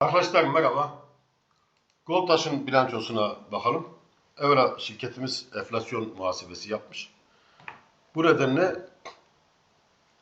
Arkadaşlar merhaba. Goltaş'ın bilançosuna bakalım. Evra şirketimiz enflasyon muhasebesi yapmış. Bu nedenle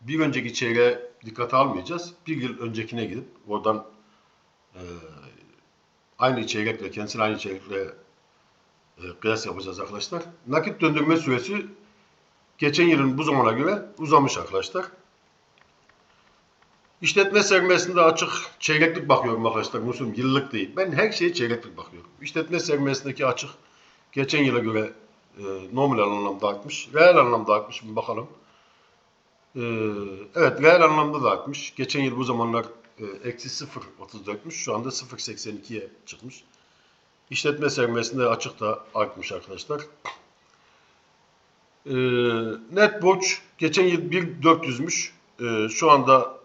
bir önceki çeyreğe dikkate almayacağız. Bir yıl öncekine gidip oradan e, aynı çeyrekle, kendisine aynı çeyrekle e, kıyas yapacağız arkadaşlar. Nakit döndürme süresi geçen yılın bu zamana göre uzamış arkadaşlar. İşletme sermayesinde açık çeyreklik bakıyorum arkadaşlar. Musun yıllık değil. Ben her şeye çeyreklik bakıyorum. İşletme sermayesindeki açık geçen yıla göre e, nominal anlamda artmış. Reel anlamda artmış mı bakalım. E, evet reel anlamda da artmış. Geçen yıl bu zamanlar e, eksi 0.34'müş. Şu anda 0.82'ye çıkmış. İşletme sermayesinde açık da artmış arkadaşlar. E, net borç geçen yıl 1.400'müş. E, şu anda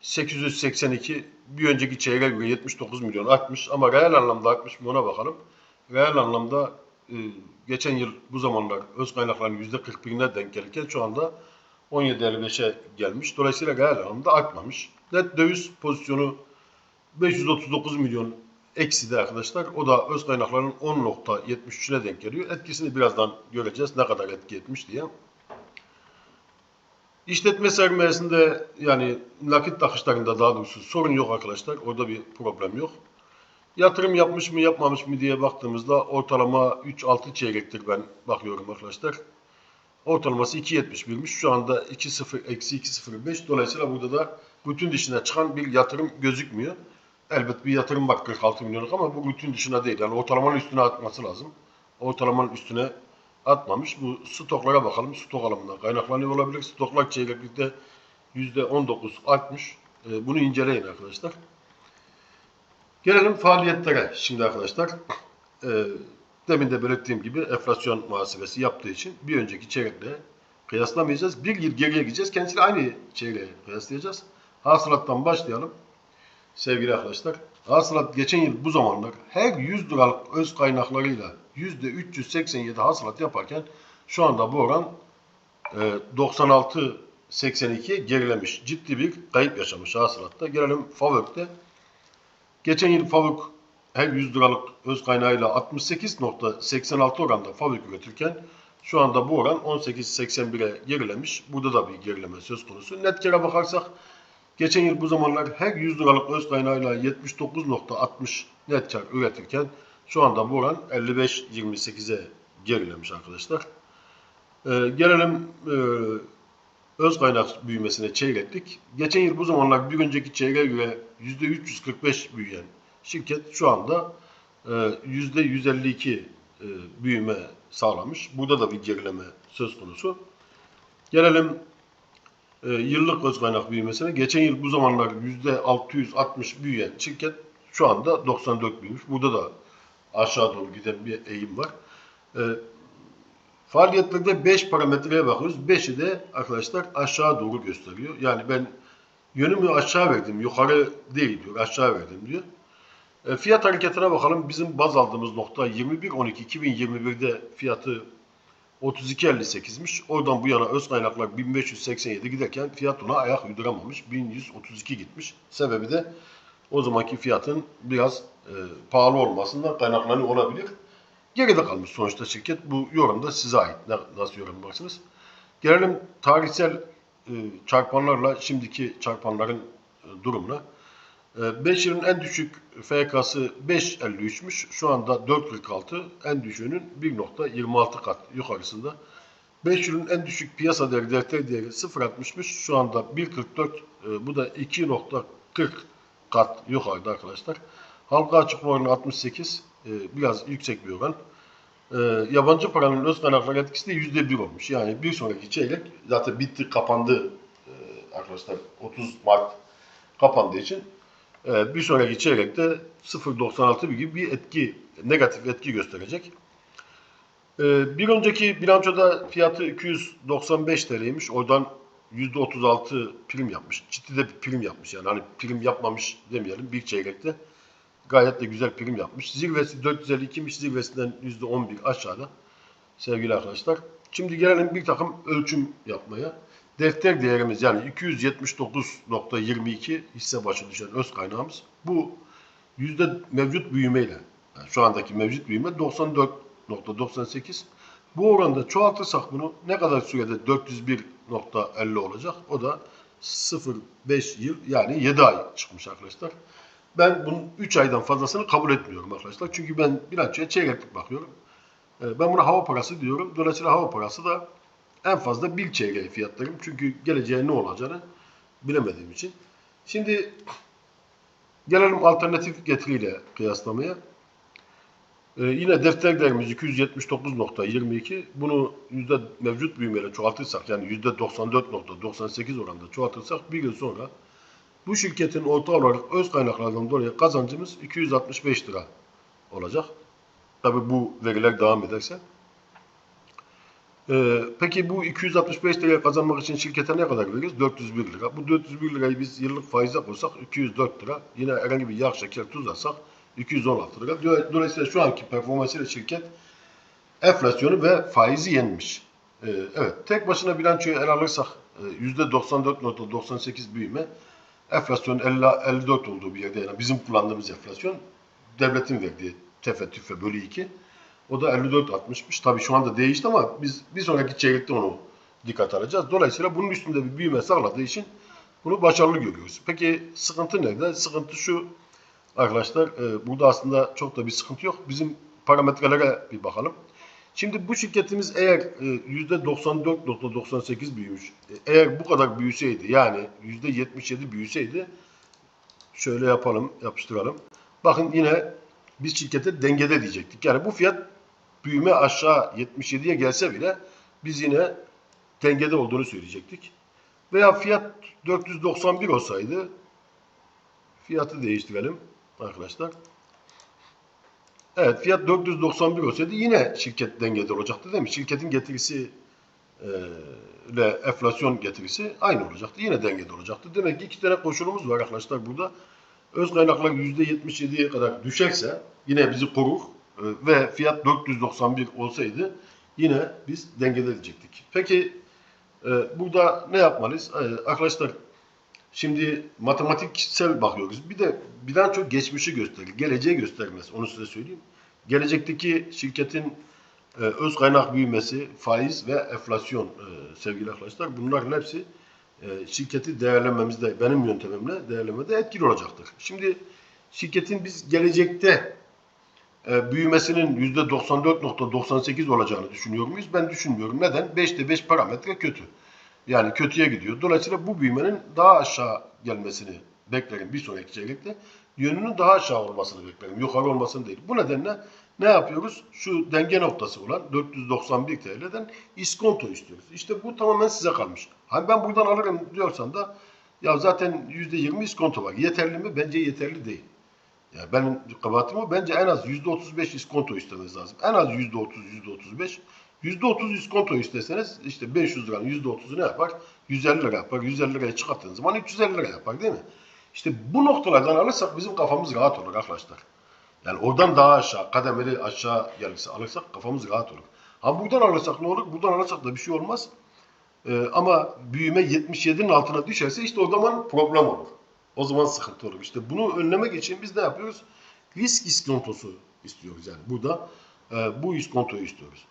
882 bir önceki çeyreğe göre 79 milyon artmış ama reel anlamda artmış mı ona bakalım. Reel anlamda e, geçen yıl bu zamanlar öz kaynakların %41'ine denk gelirken şu anda 17.55'e gelmiş. Dolayısıyla reel anlamda artmamış. Net döviz pozisyonu 539 milyon eksi de arkadaşlar. O da öz kaynakların 10.73'üne denk geliyor. Etkisini birazdan göreceğiz ne kadar etki etmiş diye. İşletme sermayesinde yani nakit akışlarında daha doğrusu sorun yok arkadaşlar. Orada bir problem yok. Yatırım yapmış mı yapmamış mı diye baktığımızda ortalama 3-6 çeyrektir ben bakıyorum arkadaşlar. Ortalaması 2.71'miş. Şu anda 2.0 eksi 2.05. Dolayısıyla burada da bütün dışına çıkan bir yatırım gözükmüyor. Elbet bir yatırım var 46 milyonluk ama bu bütün dışına değil. Yani ortalamanın üstüne atması lazım. Ortalamanın üstüne atmamış. Bu stoklara bakalım. Stok alımından kaynaklanıyor olabilir. Stoklar çeyreklikte %19 artmış. E, bunu inceleyin arkadaşlar. Gelelim faaliyetlere şimdi arkadaşlar. E, demin de belirttiğim gibi enflasyon muhasebesi yaptığı için bir önceki çeyrekle kıyaslamayacağız. Bir yıl geriye gideceğiz. Kendisiyle aynı çeyreğe kıyaslayacağız. Hasılattan başlayalım. Sevgili arkadaşlar. Hasılat geçen yıl bu zamanlar her 100 liralık öz kaynaklarıyla %387 hasılat yaparken şu anda bu oran e, 96-82'ye gerilemiş. Ciddi bir kayıp yaşamış hasılatta. Gelelim Favök'te. Geçen yıl Favök her 100 liralık öz kaynağıyla 68.86 oranda Favök üretirken şu anda bu oran 18.81'e gerilemiş. Burada da bir gerileme söz konusu. Net kere bakarsak geçen yıl bu zamanlar her 100 liralık öz kaynağıyla 79.60 net kar üretirken şu anda bu oran 55-28'e gerilemiş arkadaşlar. Ee, gelelim e, öz kaynak büyümesine çeyreklik. Geçen yıl bu zamanlar bir önceki çeyreğe göre %345 büyüyen şirket şu anda e, %152 e, büyüme sağlamış. Burada da bir gerileme söz konusu. Gelelim e, yıllık öz kaynak büyümesine. Geçen yıl bu zamanlar %660 büyüyen şirket şu anda 94 büyümüş. Burada da aşağı doğru giden bir eğim var. E, faaliyetlerde 5 parametreye bakıyoruz. 5'i de arkadaşlar aşağı doğru gösteriyor. Yani ben yönümü aşağı verdim, yukarı değil diyor, aşağı verdim diyor. E, fiyat hareketine bakalım. Bizim baz aldığımız nokta 21.12.2021'de fiyatı 32.58'miş. Oradan bu yana öz kaynaklar 1587 giderken fiyat ona ayak uyduramamış. 1132 gitmiş. Sebebi de o zamanki fiyatın biraz e, pahalı olmasından kaynaklanıyor olabilir. Geride kalmış sonuçta şirket. Bu yorum da size ait. Nasıl yorumlarsınız? Gelelim tarihsel e, çarpanlarla şimdiki çarpanların e, durumuna. 5 yılın en düşük FK'sı 5.53'müş. Şu anda 4.46. En düşüğünün 1.26 kat yukarısında. 5 yılın en düşük piyasa değeri defter değeri 0.60'mış. Şu anda 1.44. E, Bu da 2.40 kat yukarıda arkadaşlar. Halka açık oranı 68. E, Biraz yüksek bir oran. E, yabancı paranın öz kaynaklar etkisi de %1 olmuş. Yani bir sonraki çeyrek zaten bitti, kapandı arkadaşlar. 30 Mart kapandığı için bir sonraki çeyrekte 0.96 gibi bir etki, negatif etki gösterecek. E, bir önceki bilançoda fiyatı 295 TL'ymiş. Oradan %36 prim yapmış. Ciddi de bir prim yapmış yani. Hani prim yapmamış demeyelim bir çeyrekte. Gayet de güzel prim yapmış. Zirvesi 452'miş. Zirvesinden %11 aşağıda. Sevgili arkadaşlar. Şimdi gelelim bir takım ölçüm yapmaya. Defter değerimiz yani 279.22 hisse başı düşen öz kaynağımız. Bu yüzde mevcut büyümeyle yani şu andaki mevcut büyüme 94.98 bu oranda çoğaltırsak bunu ne kadar sürede 401.50 olacak? O da 0.5 yıl yani 7 ay çıkmış arkadaşlar. Ben bunun 3 aydan fazlasını kabul etmiyorum arkadaşlar. Çünkü ben bilançoya çeyreklik bakıyorum. Ee, Ben buna hava parası diyorum. Dolayısıyla hava parası da en fazla bir çeyreği fiyatlarım. Çünkü geleceğe ne olacağını bilemediğim için. Şimdi gelelim alternatif getiriyle kıyaslamaya. Ee, yine defter değerimiz 279.22. Bunu yüzde mevcut büyümeyle çoğaltırsak yani yüzde 94.98 oranında çoğaltırsak bir yıl sonra bu şirketin orta olarak öz kaynaklardan dolayı kazancımız 265 lira olacak. Tabi bu veriler devam ederse. Ee, peki bu 265 liraya kazanmak için şirkete ne kadar veririz? 401 lira. Bu 401 lirayı biz yıllık faize koysak 204 lira. Yine herhangi bir yağ, şeker, tuz alsak 216 lira. Do- Dolayısıyla şu anki performansıyla şirket enflasyonu ve faizi yenmiş. Ee, evet, tek başına bilançoyu ele alırsak e, %94.98 büyüme, enflasyon 50, 54 olduğu bir yerde yani bizim kullandığımız enflasyon devletin verdiği tefe tüfe bölü 2. O da 54.60'mış. Tabii şu anda değişti ama biz bir sonraki çeyrekte onu dikkat alacağız. Dolayısıyla bunun üstünde bir büyüme sağladığı için bunu başarılı görüyoruz. Peki sıkıntı nerede? Sıkıntı şu arkadaşlar. e, burada aslında çok da bir sıkıntı yok. Bizim parametrelere bir bakalım. Şimdi bu şirketimiz eğer e, %94.98 büyümüş, e, eğer bu kadar büyüseydi yani %77 büyüseydi şöyle yapalım, yapıştıralım. Bakın yine biz şirkete dengede diyecektik. Yani bu fiyat büyüme aşağı 77'ye gelse bile biz yine dengede olduğunu söyleyecektik. Veya fiyat 491 olsaydı fiyatı değiştirelim arkadaşlar. Evet fiyat 491 olsaydı yine şirket dengede olacaktı değil mi? Şirketin getirisi ile enflasyon getirisi aynı olacaktı. Yine dengede olacaktı. Demek ki iki tane koşulumuz var arkadaşlar burada. Öz kaynaklar %77'ye kadar düşerse yine bizi korur ve fiyat 491 olsaydı yine biz dengede diyecektik. Peki e, burada ne yapmalıyız? E, arkadaşlar Şimdi matematiksel bakıyoruz. Bir de bilanço geçmişi gösterir. Geleceği göstermez. Onu size söyleyeyim. Gelecekteki şirketin e, öz kaynak büyümesi, faiz ve enflasyon e, sevgili arkadaşlar. Bunların hepsi e, şirketi değerlenmemizde, benim yöntemimle değerlemede etkili olacaktır. Şimdi şirketin biz gelecekte e, büyümesinin %94.98 olacağını düşünüyor muyuz? Ben düşünmüyorum. Neden? 5'te 5 parametre kötü. Yani kötüye gidiyor. Dolayısıyla bu büyümenin daha aşağı gelmesini beklerim bir sonraki çeyrekte. Yönünün daha aşağı olmasını beklerim. Yukarı olmasını değil. Bu nedenle ne yapıyoruz? Şu denge noktası olan 491 TL'den iskonto istiyoruz. İşte bu tamamen size kalmış. Hani ben buradan alırım diyorsan da ya zaten %20 iskonto var. Yeterli mi? Bence yeterli değil. Yani benim kabahatim o. Bence en az %35 iskonto istemeniz lazım. En az %30, %35. %30 iskonto isteseniz işte 500 liranın %30'u ne yapar? 150 lira yapar. 150 liraya çıkarttığınız zaman 350 lira yapar değil mi? İşte bu noktalardan alırsak bizim kafamız rahat olur arkadaşlar. Yani oradan daha aşağı, kademeli aşağı gelirse alırsak kafamız rahat olur. Ha buradan alırsak ne olur? Buradan alırsak da bir şey olmaz. Ee, ama büyüme 77'nin altına düşerse işte o zaman problem olur. O zaman sıkıntı olur. İşte bunu önlemek için biz ne yapıyoruz? Risk iskontosu istiyoruz yani. Burada e, bu iskontoyu istiyoruz.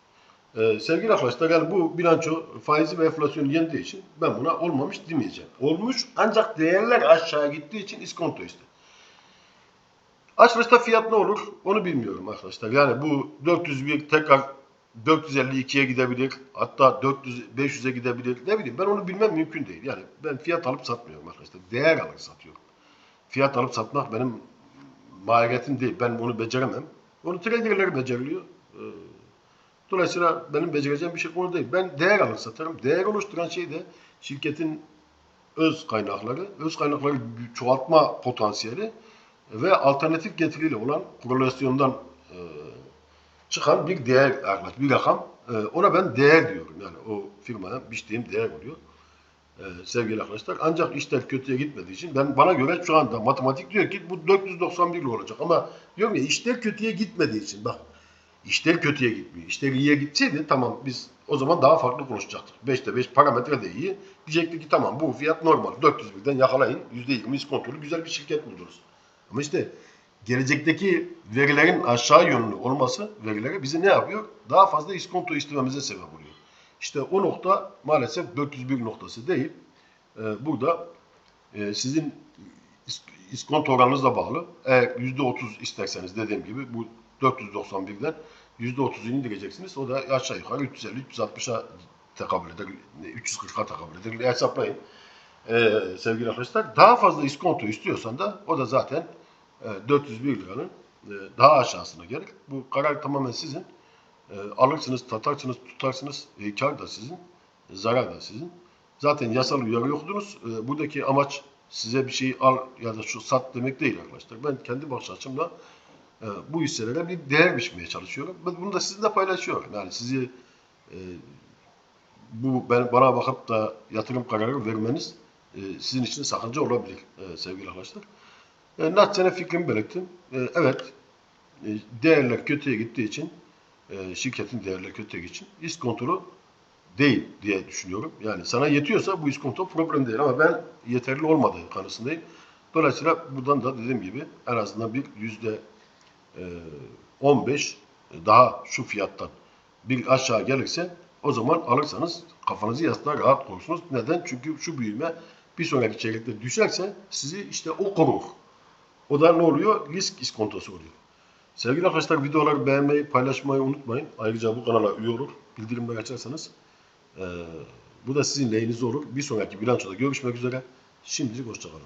Ee, sevgili arkadaşlar yani bu bilanço faizi ve enflasyonu yendiği için ben buna olmamış demeyeceğim. Olmuş ancak değerler aşağı gittiği için iskonto işte. Açılışta fiyat ne olur onu bilmiyorum arkadaşlar. Yani bu 401 tekrar 452'ye gidebilir. Hatta 400 500'e gidebilir. Ne bileyim ben onu bilmem mümkün değil. Yani ben fiyat alıp satmıyorum arkadaşlar. Değer alıp satıyorum. Fiyat alıp satmak benim mahiyetim değil. Ben bunu beceremem. Onu traderler beceriliyor. Ee, Dolayısıyla benim becereceğim bir şey konu değil. Ben değer alır satarım. Değer oluşturan şey de şirketin öz kaynakları, öz kaynakları çoğaltma potansiyeli ve alternatif getiriyle olan korelasyondan e, çıkan bir değer arkadaş, bir rakam. E, ona ben değer diyorum. Yani o firmaya biçtiğim değer oluyor. E, sevgili arkadaşlar. Ancak işler kötüye gitmediği için ben bana göre şu anda matematik diyor ki bu 491 olacak ama diyorum ya işler kötüye gitmediği için bak İşler kötüye gitmiyor. İşler iyiye gitseydi tamam biz o zaman daha farklı konuşacaktık. 5'te 5 parametre de iyi. Diyecektik ki tamam bu fiyat normal. 401'den yakalayın. %20 iskontolu güzel bir şirket buldunuz. Ama işte gelecekteki verilerin aşağı yönlü olması verileri bizi ne yapıyor? Daha fazla iskonto istememize sebep oluyor. İşte o nokta maalesef 401 noktası değil. Ee, burada e, sizin is- iskonto oranınızla bağlı. Eğer %30 isterseniz dediğim gibi bu 491'den %30'u indireceksiniz. O da aşağı yukarı 350-360'a tekabül eder. 340'a tekabül eder. Hesaplayın. Ee, sevgili arkadaşlar. Daha fazla iskonto istiyorsan da o da zaten e, 401 liranın e, daha aşağısına gelir. Bu karar tamamen sizin. E, alırsınız, tatarsınız, tutarsınız. Kar da sizin, zarar da sizin. Zaten yasal uyarı yoktunuz. Buradaki amaç size bir şeyi al ya da şu sat demek değil arkadaşlar. Ben kendi bakış açımla bu hisselere bir değer biçmeye çalışıyorum. Ben bunu da sizinle paylaşıyorum. Yani sizi bu ben bana bakıp da yatırım kararı vermeniz sizin için sakınca olabilir sevgili arkadaşlar. E, naçizane fikrimi belirttim. E, evet, e, değerler kötüye gittiği için, e, şirketin değerleri kötüye gittiği için iskontrolu değil diye düşünüyorum. Yani sana yetiyorsa bu iskonto problem değil ama ben yeterli olmadığı kanısındayım. Dolayısıyla buradan da dediğim gibi en azından bir yüzde e, 15 daha şu fiyattan bir aşağı gelirse o zaman alırsanız kafanızı yastığa rahat koyursunuz. Neden? Çünkü şu büyüme bir sonraki çeyrekte düşerse sizi işte o korur. O da ne oluyor? Risk iskontosu oluyor. Sevgili arkadaşlar videoları beğenmeyi, paylaşmayı unutmayın. Ayrıca bu kanala üye olur. Bildirimleri açarsanız eee, bu da sizin lehinize olur. Bir sonraki bilançoda görüşmek üzere. Şimdilik hoşçakalın.